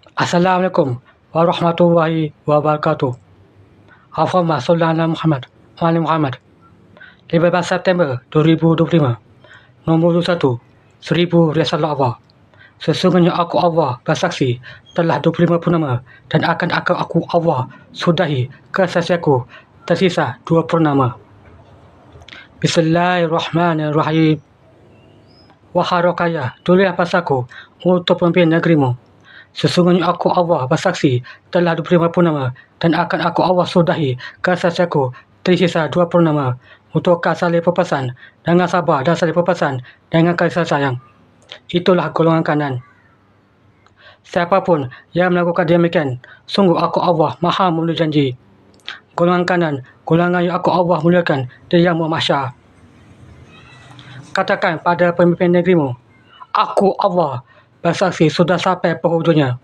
Assalamualaikum warahmatullahi wabarakatuh. Salli ala Muhammad wa ali Muhammad. 15 September 2025. Nombor 1. Seribu Risalah Allah. Sesungguhnya aku Allah bersaksi telah 25 purnama dan akan aku, aku Allah sudahi kesaksianku tersisa dua purnama. Bismillahirrahmanirrahim. Wahai Rokaya, tulislah pasalku untuk pemimpin negerimu. Sesungguhnya aku Allah bersaksi telah 25 purnama dan akan aku Allah sudahi kesaksianku tersisa dua purnama untuk kau saling berpesan dengan sabar dan saling berpesan dengan kasih sayang. Itulah golongan kanan. Siapapun yang melakukan demikian, sungguh aku Allah maha mulia janji. Golongan kanan, golongan yang aku Allah muliakan di yang mahsyar. Katakan pada pemimpin negerimu, Aku Allah bersaksi sudah sampai penghujungnya.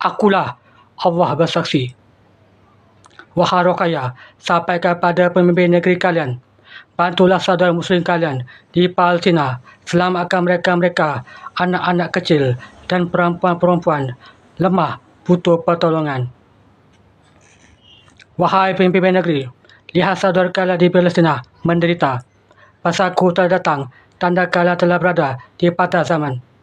Akulah Allah bersaksi. Wahai Rokaya, sampaikan pada pemimpin negeri kalian, bantulah saudara muslim kalian di Palestina selamatkan mereka-mereka, anak-anak kecil dan perempuan-perempuan lemah butuh pertolongan. Wahai pemimpin negeri, lihat saudara kalian di Palestina menderita. Pasalku telah datang, tanda kalian telah berada di patah zaman.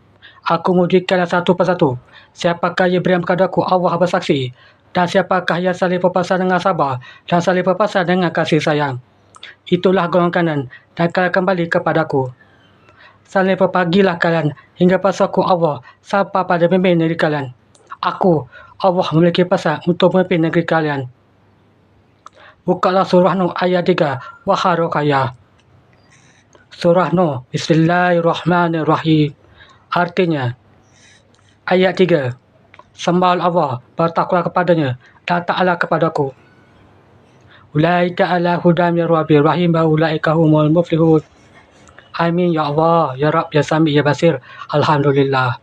Aku menguji kalian satu persatu. Siapakah yang beriam kepadaku Allah bersaksi dan siapakah yang saling berpasan dengan sabar dan saling berpasan dengan kasih sayang. Itulah golongan kanan dan kalian kembali kepadaku. Saling berpagilah kalian hingga pasalku Allah sampai pada pemimpin negeri kalian. Aku, Allah memiliki pasal untuk memimpin negeri kalian. Bukalah surah Nuh ayat 3, Wahai Rokaya. Surah Nuh, Bismillahirrahmanirrahim. Artinya, ayat 3, Sembah Allah, bertakwa kepadanya, dan ta'ala kepadaku. Ulaika ala hudam ya Rabbi rahim wa ulaika humul muflihun. Amin ya Allah, ya Rabb, ya Sami, ya Basir. Alhamdulillah.